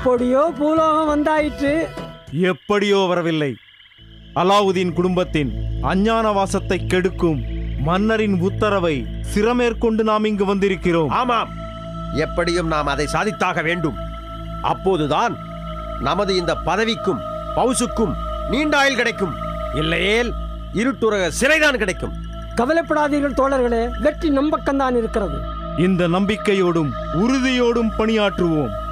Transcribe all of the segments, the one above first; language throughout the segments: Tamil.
எப்படியோ பூலோகம் வந்தாயிற்று. எப்படியோ வரவில்லை. அலாவுதீன் குடும்பத்தின் அஞ்ஞான வாசத்தை கெடுக்கும் மன்னரின் உத்தரவை சிரமேற்கொண்டு நாம் இங்கு வந்திருக்கிறோம். ஆமாம். எப்படியும் நாம் அதை சாதித்தாக வேண்டும். அப்போதுதான் நமது இந்த பதவிக்கும் பவுசுக்கும் நீண்ட ஆயுள் கிடைக்கும். இல்லையேல் இருட்டுலக சிறைதான் கிடைக்கும். கவலைப்படாதீர்கள் தோழர்களே வெற்றி நம் பக்கம்தான் இருக்கிறது. இந்த நம்பிக்கையோடும் உறுதியோடும் பணியாற்றுவோம்.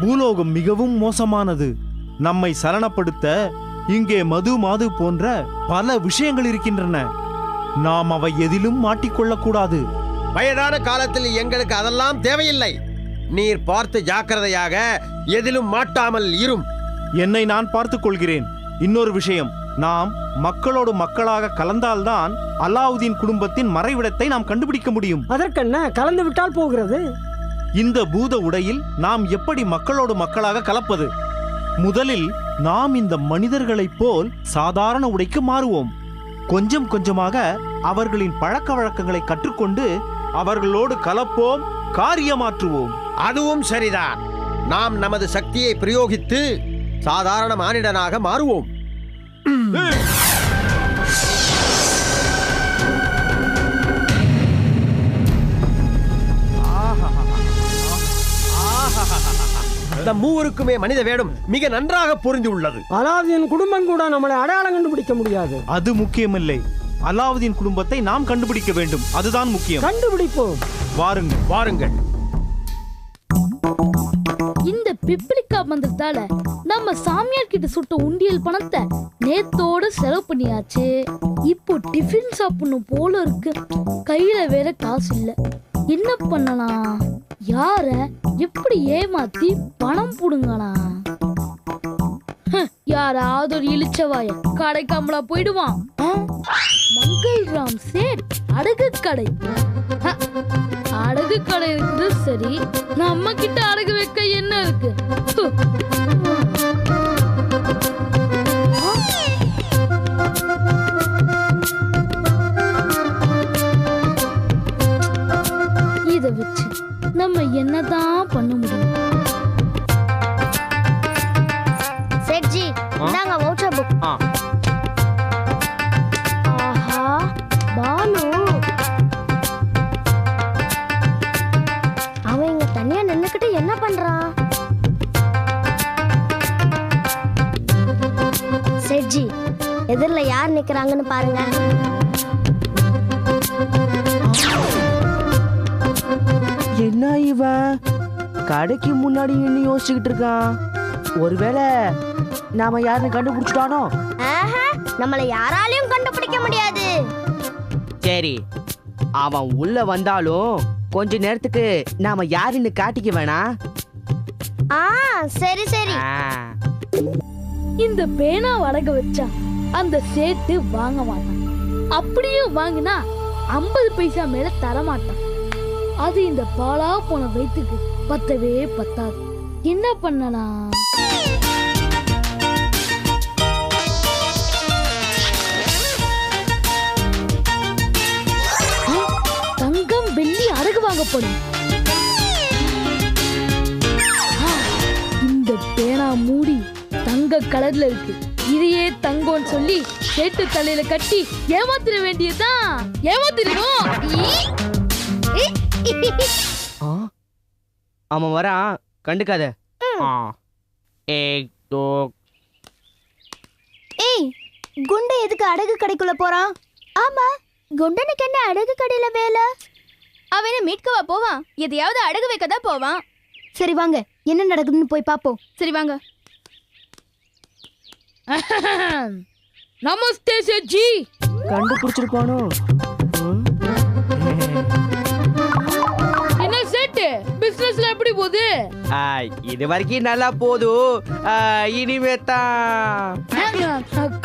பூலோகம் மிகவும் மோசமானது. நம்மை சலனப்படுத்த இங்கே மது மாது போன்ற பல விஷயங்கள் இருக்கின்றன. நாம் அவை எதிலும் மாட்டிக்கொள்ளக்கூடாது. வயதான காலத்தில் எங்களுக்கு அதெல்லாம் தேவையில்லை. நீர் பார்த்து ஜாக்கிரதையாக எதிலும் மாட்டாமல் இரும். என்னை நான் பார்த்துக் கொள்கிறேன் இன்னொரு விஷயம் நாம் மக்களோடு மக்களாக கலந்தால்தான் அலாவுதீன் குடும்பத்தின் மறைவிடத்தை நாம் கண்டுபிடிக்க முடியும். அதற்கென்ன கலந்து விட்டால் போகிறது? இந்த பூத உடையில் நாம் எப்படி மக்களோடு மக்களாக கலப்பது? முதலில் நாம் இந்த மனிதர்களைப் போல் சாதாரண உடைக்கு மாறுவோம். கொஞ்சம் கொஞ்சமாக அவர்களின் பழக்க வழக்கங்களை கற்றுக்கொண்டு அவர்களோடு கலப்போம் காரியமாற்றுவோம். அதுவும் சரிதான். நாம் நமது சக்தியை பிரயோகித்து சாதாரண மானிடனாக மாறுவோம். நம் மூவருக்குமே மனித வேடம் மிக நன்றாக பொருந்தி உள்ளது அலாவுதீன் குடும்பம் கூட நம்மளை அடையாளம் கண்டுபிடிக்க முடியாது. அது முக்கியமில்லை. அலாவுதீன் குடும்பத்தை நாம் கண்டுபிடிக்க வேண்டும். அதுதான் முக்கியம். கண்டுபிடிப்போம். வாருங்கள். வாருங்கள். இந்த பிப்ளிக்கா மந்திரத்தால நம்ம சாமியார் கிட்ட சுட்ட உண்டியல் பணத்தை நேத்தோட செலவு பண்ணியாச்சு. இப்போ டிஃபன் சாப்பிடணும் போல இருக்கு. கையில வேற காசு இல்ல. என்ன பண்ணலாம்? யார எப்படி ஏமாத்தி பணம் புடுங்கனா யாராவது ஒரு இழிச்சவாய கடைக்காமலா போயிடுவான் மங்கள் ராம் சேட் அடகு கடை. அடகு கடை இருக்குது சரி. நம்ம கிட்ட அடகு வைக்க என்ன இருக்கு? நம்ம என்னதான் பண்ண முடியும்? செட்ஜி இந்தாங்க வவுச்சர் புக் ஆஹா பானு அவன் இங்க தனியா நின்னுக்கிட்டு என்ன பண்றான்? செட்ஜி எதிரில் யார் நிக்கிறாங்கன்னு பாருங்க. கடைக்கு முன்னாடி நின்று யோசிச்சுக்கிட்டு இருக்கான். ஒருவேளை நாம யாருன்னு கண்டுபிடிச்சிட்டானோ? ஆஹா, நம்மள யாராலையும் கண்டுபிடிக்க முடியாது. சரி அவன் உள்ள வந்தாலும் கொஞ்ச நேரத்துக்கு நாம யாருன்னு காட்டிக்க வேணாம் ஆ சரி சரி. ஆ, இந்த பேனா அடகு வச்சா அந்த சேட்டு வாங்க மாட்டான். அப்படியே வாங்கினா ஐம்பது பைசா மேல தர மாட்டான் அது இந்த பாலா போன வயிற்றுக்கு பத்தவே பத்தாது. என்ன பண்ணலாம்? தங்கம் வெள்ளி அடகு வாங்கப்படும். இந்த பேனா மூடி தங்க கலர்ல இருக்கு. இதையே தங்கம்னு சொல்லி சேட்டு தலையில கட்டி ஏமாத்திர வேண்டியதுதான். ஏமாத்திருக்கோம் அவன் வரான். கண்டுக்காத. ஏய் குண்டு எதுக்கு அடகு கடைக்குள்ள போறான்? ஆமா குண்டனுக்கு என்ன அடகு கடையில வேலை? அவனை மீட்கவா போவான்? எதையாவது அடகு வைக்க தான் போவான்? சரி வாங்க. என்ன நடக்குதுன்னு போய் பாப்போம். சரி வாங்க. நமஸ்தே சேட்ஜி கண்டுபிடிச்சிருப்பானோ? பிசினஸ்ல எப்படி போகுது? இது வரைக்கும் நல்லா போதும் இனிமே தான்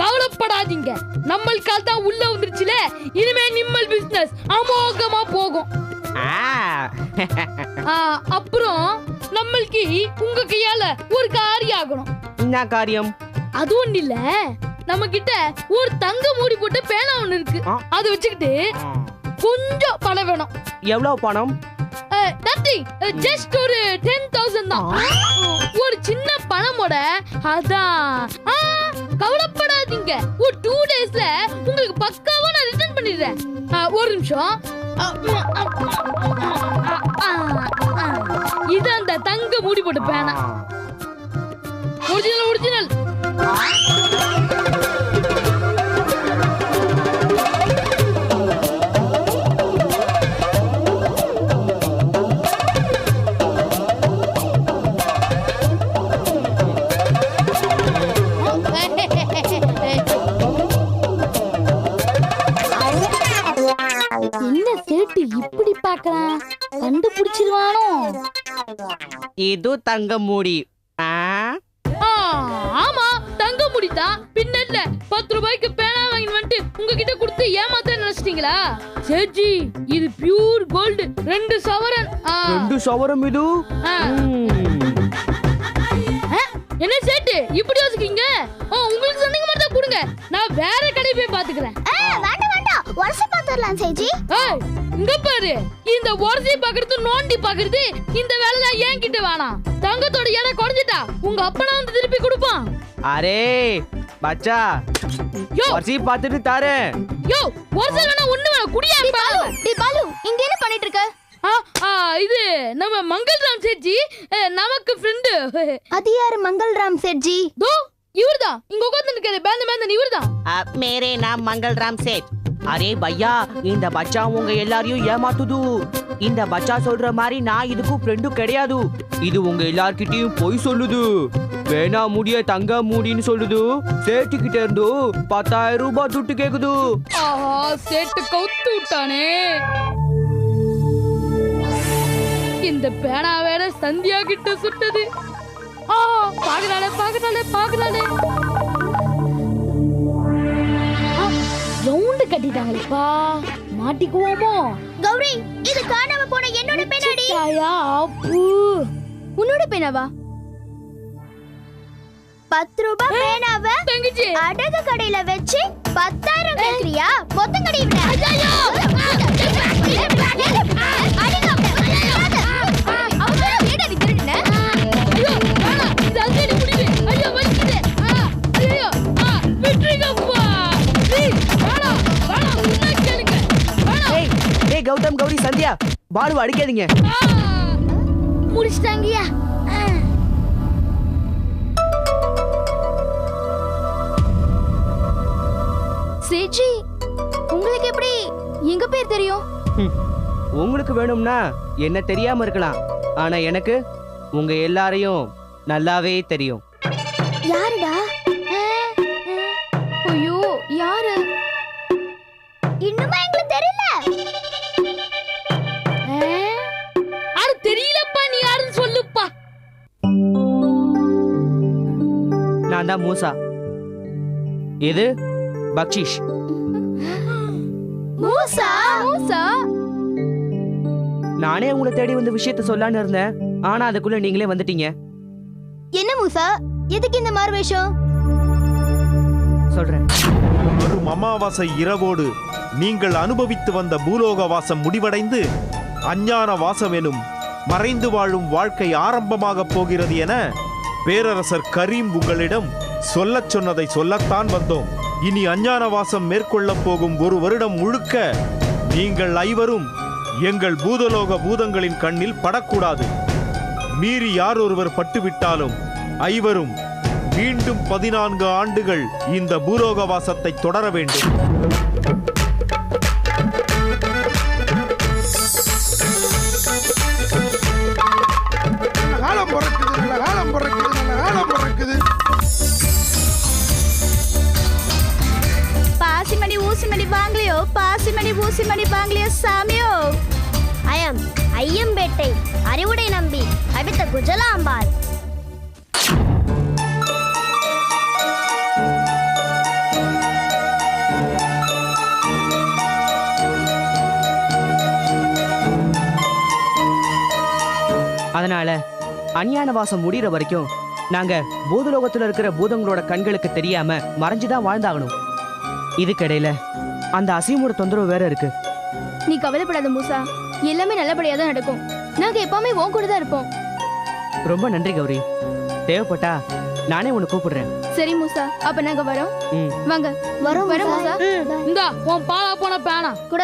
கவலைப்படாதீங்க. நம்மள் கால் தான் உள்ள வந்துருச்சுல? இனிமே நிம்மல் பிசினஸ் அமோகமா போகும். அப்புறம் நம்மளுக்கு உங்க கையால ஒரு காரியம் ஆகணும். என்ன காரியம்? அது ஒண்ணு இல்ல. நம்ம கிட்ட ஒரு தங்க மூடி போட்டு பேனா ஒண்ணு இருக்கு. அதை வச்சுக்கிட்டு கொஞ்சம் பணம் வேணும். எவ்வளவு பணம்? நத்திங் ஜஸ்ட் ஒரு டென் தௌசண்ட் தான். ஒரு சின்ன பணமோட அதான். கவலைப்படாதீங்க. ஒரு டூ டேஸ்ல உங்களுக்கு பக்காவா நான் ரிட்டர்ன் பண்ணிடுறேன். ஒரு நிமிஷம். இது அந்த தங்க மூடி போட்டு பேனா. ஒரிஜினல் ஒரிஜினல் இது தங்க மூடி. ஆமா. தங்க முடிதான். பின்ன என்ன பத்து ரூபாய்க்கு பேனா வாங்கி வந்துட்டு உங்ககிட்ட கொடுத்து ஏமாத்த நினைச்சிட்டீங்களா? சேஜி இது பியூர் கோல்டு ரெண்டு சவரன். ரெண்டு சவரம் இது? என்ன சேட்டு? இப்படி யோசிக்கீங்க உங்களுக்கு சொன்னீங்க மாதிரி தான் கொடுங்க. நான் வேற கடை போய் பாத்துக்கிறேன் வருஷம் பார்த்துடலாம் சேஜி. ஏய், இங்க பாரு. இந்த உரசி பாக்குறது நோண்டி பாக்குறது இந்த வேலை ஏன் கிட்ட வேணாம். தங்கத்தோட எடை குறைஞ்சிட்டா உங்க அப்பனா வந்து திருப்பி கொடுப்பான். அரே பச்சா யோ. பார்த்துட்டு தாரேன் யோ உரசி வேணா ஒண்ணு வேணா குடியா பாலு பாலு இங்க என்ன பண்ணிட்டு இருக்க? ஆ, ஆ, இது நம்ம மங்கள்ராம் சேட்ஜி நமக்கு ஃப்ரெண்டு அது யாரு மங்கள்ராம் சேட்ஜி தோ இவர்தான். இங்க உட்கார்ந்து இருக்காரு பேந்த பேந்தன் இவர்தான். மேரே நாம் மங்கள் ராம் சேட் அரே பையா இந்த பச்சா உங்க எல்லாரையும் ஏமாத்துது. இந்த பச்சா சொல்ற மாதிரி நான் இதுக்கும் ஃப்ரெண்டும் கிடையாது. இது உங்க எல்லார்கிட்டயும் பொய் சொல்லுது. வேணா முடிய தங்க மூடின்னு சொல்லுது. சேட்டு கிட்ட இருந்து பத்தாயிரம் ரூபாய் துட்டு கேக்குது. ஆஹா சேட்டு கவுத்து விட்டானே. இந்த பேனா வேற சந்தியா கிட்ட சுட்டது. ஆ பாக்குறாளே பாக்குறாளே பாக்குறாளே. ரவுண்டு கட்டிட்டாங்களேப்பா மாட்டிக்குவோமோ? கௌரி இது காணாம போன என்னோட பின்னாடி சிக்காயா அப்பு. உன்னோட பேனாவா பத்து ரூபாய் பேனாவ தங்கச்சி. அடகு கடையில வச்சு பத்தாயிரம் கேக்குறியா? மொத்தம் கடை பாலு அடிக்காதீங்க. ஆ. முடிச்சிட்டாங்கயா சேஜி உங்களுக்கு எப்படி எங்க பேர் தெரியும்? உங்களுக்கு வேணும்னா என்ன தெரியாம இருக்கலாம். ஆனா எனக்கு உங்க எல்லாரையும் நல்லாவே தெரியும். யாருடா? ஐயோ யாரு? இன்னுமா நான் தான் மூசா. இது பக்ஷிஷ். மூசா? மூசா? நானே உங்களை தேடி வந்த விஷயத்த சொல்லலான்னு இருந்தேன். ஆனா அதுக்குள்ள நீங்களே வந்துட்டீங்க. என்ன மூசா? எதுக்கு இந்த மாறு வேஷம்? சொல்றேன். வரும் அமாவாசை இரவோடு நீங்கள் அனுபவித்து வந்த பூலோக வாசம் முடிவடைந்து அஞ்ஞான வாசம் எனும் மறைந்து வாழும் வாழ்க்கை ஆரம்பமாகப் போகிறது என பேரரசர் கரீம் உங்களிடம் சொல்லச் சொன்னதை சொல்லத்தான் வந்தோம். இனி அஞ்ஞான வாசம் மேற்கொள்ளப் போகும் ஒரு வருடம் முழுக்க நீங்கள் ஐவரும் எங்கள் பூதலோக பூதங்களின் கண்ணில் படக்கூடாது. மீறி யார் ஒருவர் பட்டுவிட்டாலும் ஐவரும் மீண்டும் பதினான்கு ஆண்டுகள் இந்த பூலோக வாசத்தை தொடர வேண்டும். சாமியோ. ஐயம் ஐயம்பேட்டை அறிவுடை நம்பி அடுத்த குஜலாம்பாள். அதனால அஞ்ஞான வாசம் முடிகிற வரைக்கும் நாங்க பூதலோகத்துல இருக்கிற பூதங்களோட கண்களுக்கு தெரியாம மறைஞ்சுதான் வாழ்ந்தாகணும். இதுக்கிடையில அந்த அசீமோட தொந்தரவு வேற இருக்கு. நீ கவலைப்படாத மூசா. எல்லாமே நல்லபடியா தான் நடக்கும். நாங்க எப்பவுமே உன் கூட தான் இருப்போம். ரொம்ப நன்றி கௌரி. தேவைப்பட்டா நானே உன்னை கூப்பிடுறேன். சரி மூசா. அப்ப நாங்க வரோம். வாங்க. வரோம் வரோம் மூசா. மூசா. இந்தா உன் பாலா போன பேனா. கூட.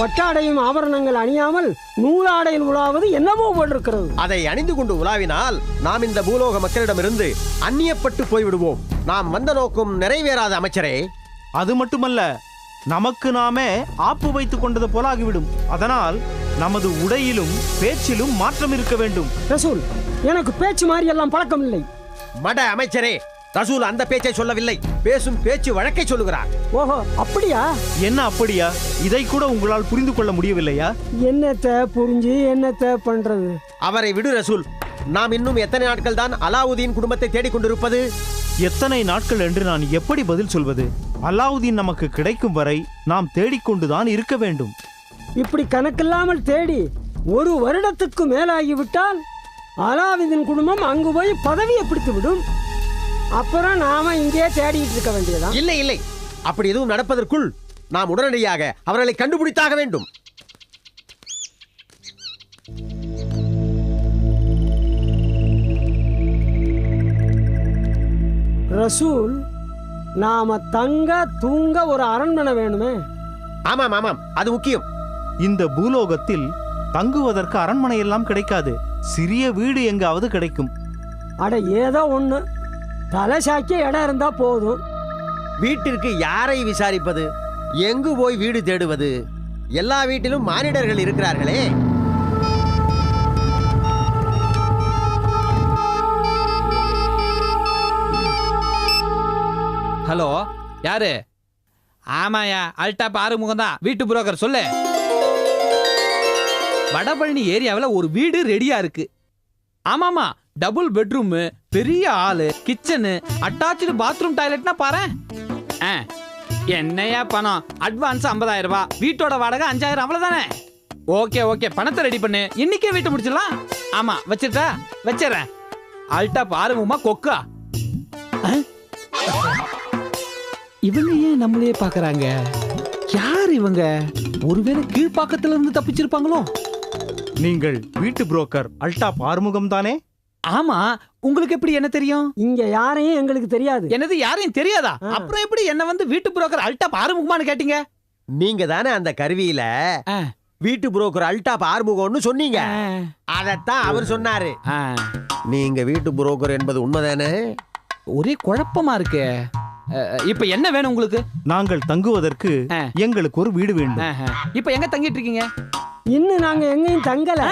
பட்டாடையும் ஆபரணங்கள் அணியாமல் நூலாடையில் உலாவது என்னவோ போட்டிருக்கிறது அதை அணிந்து கொண்டு உலாவினால் நாம் இந்த பூலோக மக்களிடமிருந்து அந்நியப்பட்டு போய்விடுவோம். நாம் வந்த நோக்கம் நிறைவேறாத அமைச்சரே. அது மட்டுமல்ல நமக்கு நாமே ஆப்பு வைத்துக் கொண்டது போல ஆகிவிடும் அதனால் நமது உடையிலும் பேச்சிலும் மாற்றம் இருக்க வேண்டும். ரசூல் எனக்கு பேச்சு மாதிரி எல்லாம் பழக்கம் இல்லை மட அமைச்சரே ரசூல் அந்த பேச்சை சொல்லவில்லை. பேசும் பேச்சு வழக்கை சொல்லுகிறார். ஓஹோ அப்படியா? என்ன அப்படியா? இதை கூட உங்களால் புரிந்து கொள்ள முடியவில்லையா? என்னத்தை புரிஞ்சு என்னத்தை பண்றது? அவரை விடு ரசூல். நாம் இன்னும் எத்தனை நாட்கள் தான் அலாவுதீன் குடும்பத்தை தேடிக் கொண்டிருப்பது? எத்தனை நாட்கள் என்று நான் எப்படி பதில் சொல்வது? அலாவுதீன் நமக்கு கிடைக்கும் வரை நாம் தேடிக்கொண்டுதான் இருக்க வேண்டும். இப்படி கணக்கில்லாமல் தேடி ஒரு வருடத்துக்கு மேலாகிவிட்டால் அலாவுதீன் குடும்பம் அங்கு போய் பதவியை பிடித்து விடும் அப்புறம் நாம இங்கே தேடிட்டு இருக்க வேண்டியதுதான். இல்லை இல்லை. அப்படி எதுவும் நடப்பதற்குள் நாம் உடனடியாக அவர்களை கண்டுபிடித்தாக வேண்டும். ரசூல் நாம தங்க தூங்க ஒரு அரண்மனை வேணுமே. ஆமாம் ஆமாம். அது முக்கியம். இந்த பூலோகத்தில் தங்குவதற்கு அரண்மனை எல்லாம் கிடைக்காது. சிறிய வீடு எங்காவது கிடைக்கும். அட ஏதோ ஒண்ணு. தலை சாக்கிய இடம் இருந்தா போதும். வீட்டிற்கு யாரை விசாரிப்பது? எங்கு போய் வீடு தேடுவது? எல்லா வீட்டிலும் மானிடர்கள் இருக்கிறார்களே. ஹலோ யாரு? ஆமாயா அல்டாப் ஆறுமுகம் தான் வீட்டு புரோக்கர் சொல்லு. வடபழனி ஏரியாவில் ஒரு வீடு ரெடியா இருக்கு. ஆமாமா டபுள் பெட்ரூமு பெரிய ஆளு கிச்சனு அட்டாச்சு பாத்ரூம் டாய்லெட்னா பாரு ஆ என்னையா பணம்? அட்வான்ஸ் 50000 ரூபாய் வீட்டோட வாடகை அஞ்சாயிரம் அவ்வளவுதானே? Okay okay. பணத்தை ரெடி பண்ணு. இன்னைக்கே வீட்டை முடிச்சிடலாம். ஆமா வச்சிட்டா வச்சிடறேன். அல்டாப் ஆறுமுகமா கொக்கா. இவங்க ஏன் நம்மளையே பாக்குறாங்க? யார் இவங்க? ஒருவேளை கீழ்ப்பாக்கத்துல இருந்து தப்பிச்சிருப்பாங்களோ? நீங்கள் வீட்டு புரோக்கர் அல்டாப் ஆறுமுகம் தானே ஆமா உங்களுக்கு எப்படி என்ன தெரியும்? இங்க யாரையும் எங்களுக்கு தெரியாது. என்னது யாரையும் தெரியாதா. அப்புறம் எப்படி என்ன வந்து வீட்டு புரோக்கர் அல்டாப் ஆறுமுகமான்னு கேட்டீங்க? நீங்க தானே அந்த கருவியில. வீட்டு புரோக்கர் அல்டாப் ஆறுமுகம்னு சொன்னீங்க. அதத்தான் அவர் சொன்னாரு. நீங்க வீட்டு புரோக்கர் என்பது உண்மைதானே? ஒரே குழப்பமா இருக்கு. இப்ப என்ன வேணும் உங்களுக்கு? நாங்கள் தங்குவதற்கு. எங்களுக்கு ஒரு வீடு வேண்டும். ஆஹா. இப்ப எங்க தங்கிட்டு இருக்கீங்க? இன்னும் நாங்க எங்கேயும் தங்கல.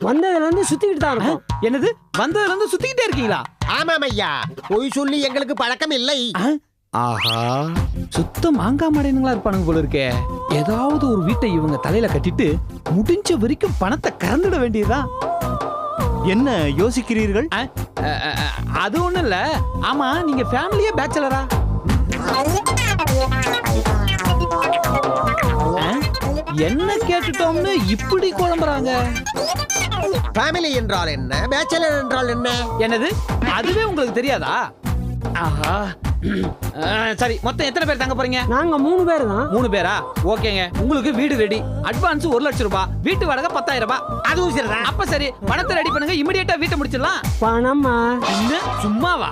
வந்ததுல இருந்து சுத்திக்கிட்டு தான் இருக்கோம். என்னது? வந்ததுல இருந்து சுத்திக்கிட்டே இருக்கீங்களா? ஆமாம் ஐயா பொய் சொல்லி எங்களுக்கு பழக்கம் இல்லை. ஆஹா. சுத்த மாங்காய் மடையனுங்களா இருப்பானுங்க போல இருக்கே. ஏதாவது ஒரு வீட்டை இவங்க தலையில கட்டிட்டு முடிஞ்ச வரைக்கும் பணத்தை கறந்துட வேண்டியதுதான் என்ன யோசிக்கிறீர்கள்? அது ஒண்ணும் இல்ல. ஆமா நீங்க ஃபேமிலியே பேச்சலரா என்ன கேட்டுட்டோம்னு இப்படி குழம்புறாங்க? ஃபேமிலி என்றால் என்ன? பேச்சலர் என்றால் என்ன? என்னது? அதுவே உங்களுக்கு தெரியாதா? ஆஹா. சரி மொத்தம் எத்தனை பேர் தங்க போறீங்க? நாங்க மூணு பேர் தான். மூணு பேரா? ஓகேங்க. உங்களுக்கு வீடு ரெடி அட்வான்ஸ் ஒரு லட்சம் ரூபாய். வீட்டு வாடகை பத்தாயிரம் ரூபாய். அதுவும் சரிதான். அப்ப சரி பணத்தை ரெடி பண்ணுங்க. இமிடியேட்டா வீட்டை முடிச்சிடலாம். பணமா? என்ன? சும்மாவா?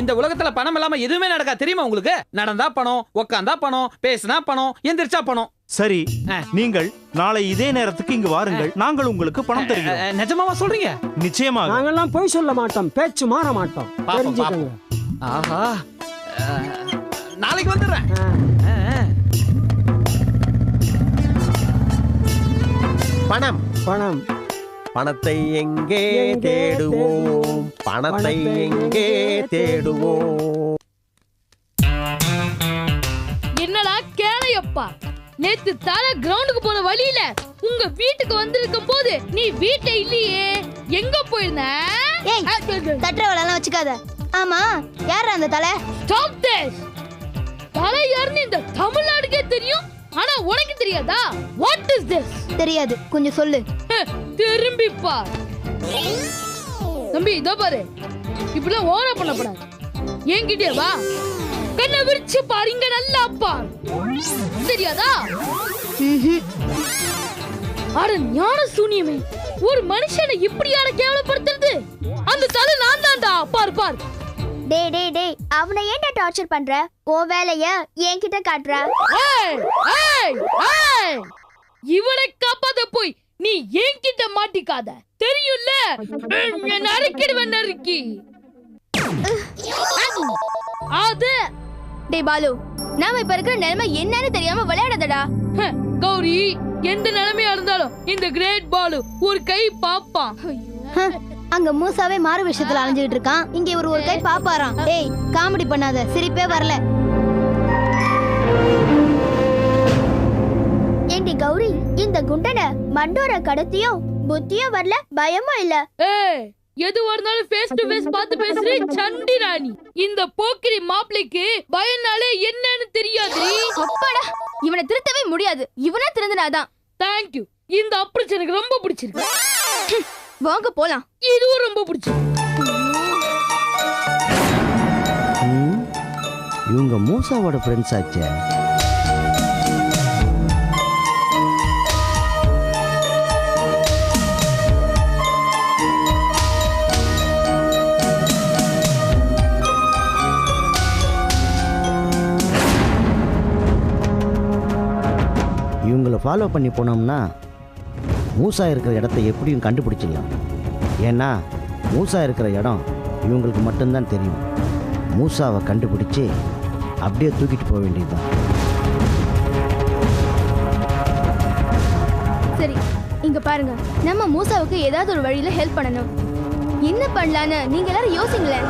இந்த உலகத்துல பணம் இல்லாம எதுவுமே நடக்கா தெரியுமா உங்களுக்கு? நடந்தா பணம் உக்காந்தா பணம் பேசினா பணம் எந்திரிச்சா பணம். சரி. நீங்கள் நாளை இதே நேரத்துக்கு இங்கு வாருங்கள். நாங்கள் உங்களுக்கு பணம் தருகிறோம். நிஜமாவா சொல்றீங்க? நிச்சயமாக. நாங்கெல்லாம் பொய் சொல்ல மாட்டோம் பேச்சு மாற மாட்டோம். தெரிஞ்சுக்கோங்க. ஆஹா. நாளைக்கு வந்துடுறேன். பணம். பணம். பணத்தை எங்கே தேடுவோம்? பணத்தை எங்கே தேடுவோம்? என்னடா கேளையப்பா? நேத்து தலை கிரவுண்டுக்கு போற வழியில உங்க வீட்டுக்கு வந்திருக்கும் போது நீ வீட்டை இல்லையே. எங்க போயிருந்த? ஏய். தட்டுற வேலைலாம் வச்சுக்காத. ஆமா யார் அந்த தலை? Stop this. தலை யாருன்னு இந்த தமிழ்நாடுக்கே தெரியும். ஆனா உனக்கு தெரியாதா? வாட் இஸ் திஸ் தெரியாது. கொஞ்சம் சொல்லு. திரும்பி பார் தம்பி இதோ பாரு. இப்படிலாம் ஓர பண்ணக்கூடாது. என்கிட்டே வா. கண்ணை விரிச்சு பாரு இங்க நல்லா பார் தெரியாதா? அட ஞான சூனியமே ஒரு மனுஷனை இப்படியான கேவலப்படுத்துறது? அந்த தலை நான் தான்டா. பார் பார். டேய் டேய் டேய் அவனை ஏன்டா டார்ச்சர் பண்ற? ஓ வேலைய என்கிட்ட காட்டுற. ஏய், ஏய், ஏய்! இவனை காப்பாத்த போய் நீ என்கிட்ட மாட்டிக்காத. தெரியும்ல? என்ன நறுக்கிடுவேன் நறுக்கி. அது டேய் பாலு நாம இப்ப இருக்கிற நிலைமை என்னன்னு தெரியாம விளையாடாதடா. கௌரி எந்த நிலைமையா இருந்தாலும் இந்த கிரேட் பாலு ஒரு கை பாப்பான். அங்க மூசாவே மாறு விஷயத்துல அலைஞ்சுகிட்டு இருக்கான். இங்க இவர் ஒரு கை பாப்பாராம். டேய் காமெடி பண்ணாத சிரிப்பே வரல. ஏண்டி கௌரி இந்த குண்டனை மண்டோர கடத்தியும் புத்தியும் வரல? பயமும் இல்ல? ஏய் எதுவா இருந்தாலும் ஃபேஸ் டு ஃபேஸ் பார்த்து பேசுறே சண்டி ராணி. இந்த போக்கிரி மாப்பிளைக்கு பயனாலே என்னன்னு தெரியாது. அப்பாடா இவனை திருத்தவே முடியாது. இவனா திருந்தினாதான். தேங்க்யூ இந்த அப்ரோச் எனக்கு ரொம்ப பிடிச்சிருக்கு. வாங்க போலாம். இதுவும் ரொம்ப பிடிச்சிருக்கு. இவங்க மூசாவோட ஃப்ரெண்ட்ஸ் ஆச்சே. இவங்களை ஃபாலோ பண்ணி போனோம்னா மூசா இருக்கிற இடத்த எப்படியும் கண்டுபிடிச்சிடலாம். ஏன்னா மூசா இருக்கிற இடம் இவங்களுக்கு மட்டும்தான் தெரியும். மூசாவை கண்டுபிடிச்சி அப்படியே தூக்கிட்டு போக வேண்டியதுதான். சரி இங்க பாருங்க. நம்ம மூசாவுக்கு ஏதாவது ஒரு வழியில ஹெல்ப் பண்ணணும். என்ன பண்ணலான்னு நீங்க எல்லாரும் யோசிங்களேன்.